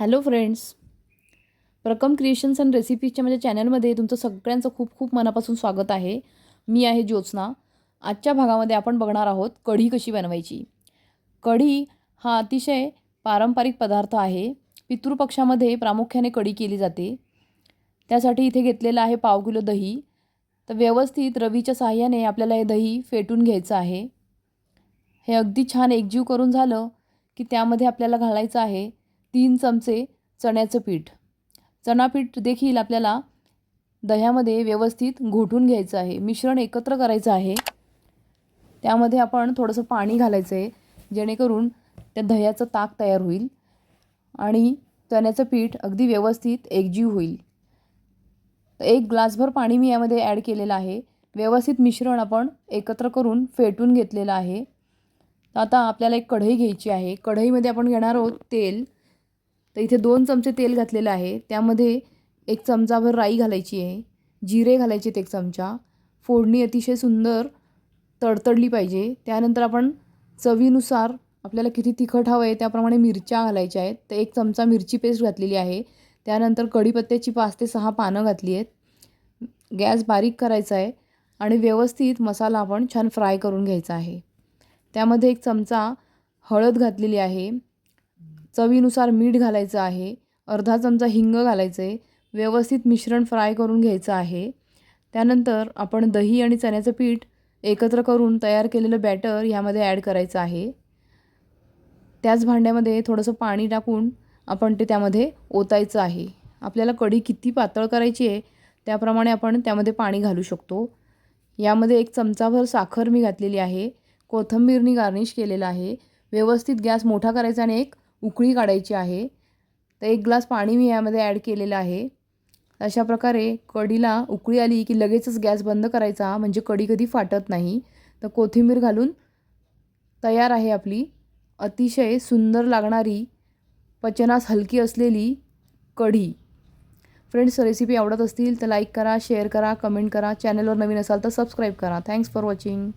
Hello friends Prakam creations and रेसिपीजच्या माझ्या चॅनलमध्ये तुमचं सगळ्यांचं खूप खूप मनापासून स्वागत आहे. मी आहे ज्योत्स्ना. आजच्या भागामध्ये आपण बघणार आहोत कढी कशी बनवायची. कढी हा अतिशय पारंपरिक पदार्थ आहे. पितृपक्षामध्ये प्रामुख्याने कढी केली जाते. त्यासाठी इथे घेतलेलं आहे पाव किलो दही. तर व्यवस्थित रवीच्या सहाय्याने आपल्याला हे दही फेटून घ्यायचं आहे. हे अगदी छान एकजीव करून झालं की त्यामध्ये आपल्याला घालायचं आहे. तीन चमचे चण्याचं पीठ. चणापीठ देखील आपल्याला दह्यामध्ये व्यवस्थित घोटून घ्यायचं आहे. मिश्रण एकत्र करायचं आहे. त्यामध्ये आपण थोडंसं पाणी घालायचं आहे जेणेकरून त्या दह्याचं ताक तयार होईल आणि चण्याचं पीठ अगदी व्यवस्थित एकजीव होईल. तर एक ग्लासभर पाणी मी यामध्ये ॲड केलेलं आहे. व्यवस्थित मिश्रण आपण एकत्र करून फेटून घेतलेलं आहे. आता आपल्याला एक कढई घ्यायची आहे. कढईमध्ये आपण घेणार आहोत तेल. तर इथे दोन चमचे तेल घातलेलं आहे. त्यामध्ये एक चमचाभर राई घालायची आहे. जिरे घालायचे एक चमचा. फोडणी अतिशय सुंदर तडतडली पाहिजे. त्यानंतर आपण चवीनुसार आपल्याला किती तिखट हवं आहे त्याप्रमाणे मिरच्या घालायच्या आहेत. तर एक चमचा मिरची पेस्ट घातलेली आहे. त्यानंतर कढीपत्त्याची पाच ते सहा पानं घातली आहेत. गॅस बारीक करायचा आहे आणि व्यवस्थित मसाला आपण छान फ्राय करून घ्यायचा आहे. त्यामध्ये एक चमचा हळद घातलेली आहे. चवीनुसार मीठ घालायचं आहे. अर्धा चमचा हिंग घालायचं आहे व्यवस्थित मिश्रण फ्राय करून घ्यायचं आहे. त्यानंतर आपण दही आणि चण्याचं पीठ एकत्र करून तयार केलेलं बॅटर ह्यामध्ये ॲड करायचं आहे. त्याच भांड्यामध्ये थोडंसं पाणी टाकून आपण ते त्यामध्ये ओतायचं आहे. आपल्याला कढी किती पातळ करायची आहे त्याप्रमाणे आपण त्यामध्ये पाणी घालू शकतो. यामध्ये एक चमचाभर साखर मी घातलेली आहे. कोथिंबीरनी गार्निश केलेलं आहे. व्यवस्थित गॅस मोठा करायचा आणि एक उकळी काढायची आहे. तर एक ग्लास पाणी मी यामध्ये ॲड केलेलं आहे. अशा प्रकारे कढीला उकळी आली की लगेचच गॅस बंद करायचा म्हणजे कढी कधी फाटत नाही. तर कोथिंबीर घालून तयार आहे आपली. अतिशय सुंदर लागणारी पचनास हलकी असलेली कढी. फ्रेंड्स रेसिपी आवडत असतील तर लाईक करा शेअर करा कमेंट करा. चॅनलवर नवीन असाल तर सबस्क्राईब करा. Thanks for watching